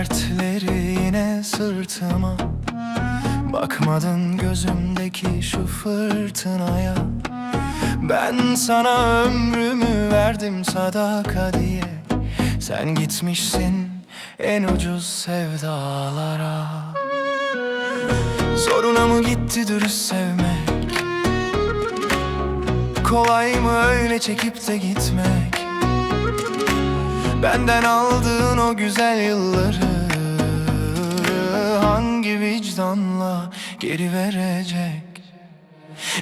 dertleri yine sırtıma. Bakmadın gözümdeki şu fırtınaya. Ben sana ömrümü verdim sadaka diye. Sen gitmişsin en ucuz sevdalara. Zoruna mı gitti dürüst sevmek? Kolay mı öyle çekip de gitmek? Benden aldığın o güzel yılları Hangi vicdanla geri verecek?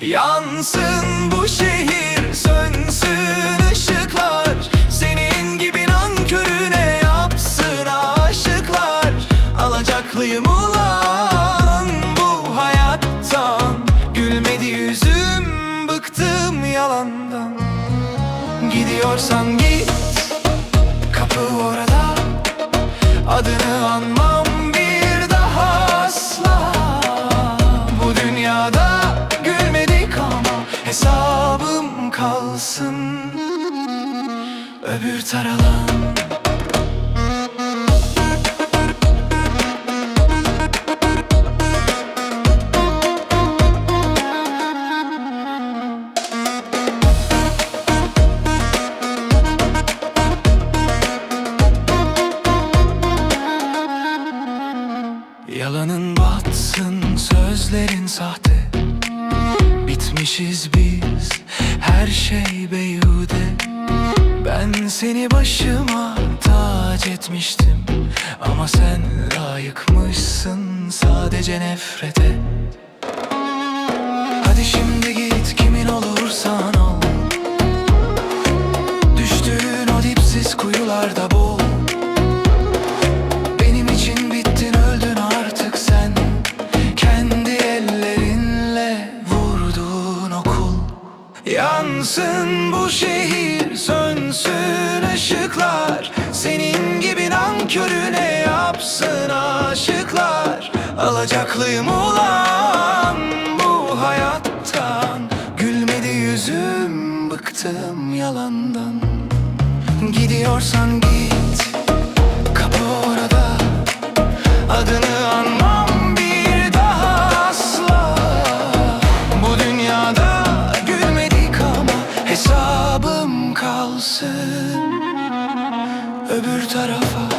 Yansın bu şehir sönsün ışıklar. Senin gibi nankörüne yapsın aşıklar. Alacaklıyım ulan bu hayattan. Gülmedi yüzüm bıktım yalandan. Gidiyorsan git Öbür taralan. Yalanın batsın sözlerin sahte. Bitmişiz biz her şey beyhude Ben seni başıma tac etmiştim. Ama sen layıkmışsın sadece nefrete Yansın bu şehir sönsün ışıklar. Senin gibi nankörüne yapsın aşıklar? Alacaklıyım ulan bu hayattan. Gülmedi yüzüm bıktım yalandan. Gidiyorsan git Kapı orada. Adını sen öbür tarafa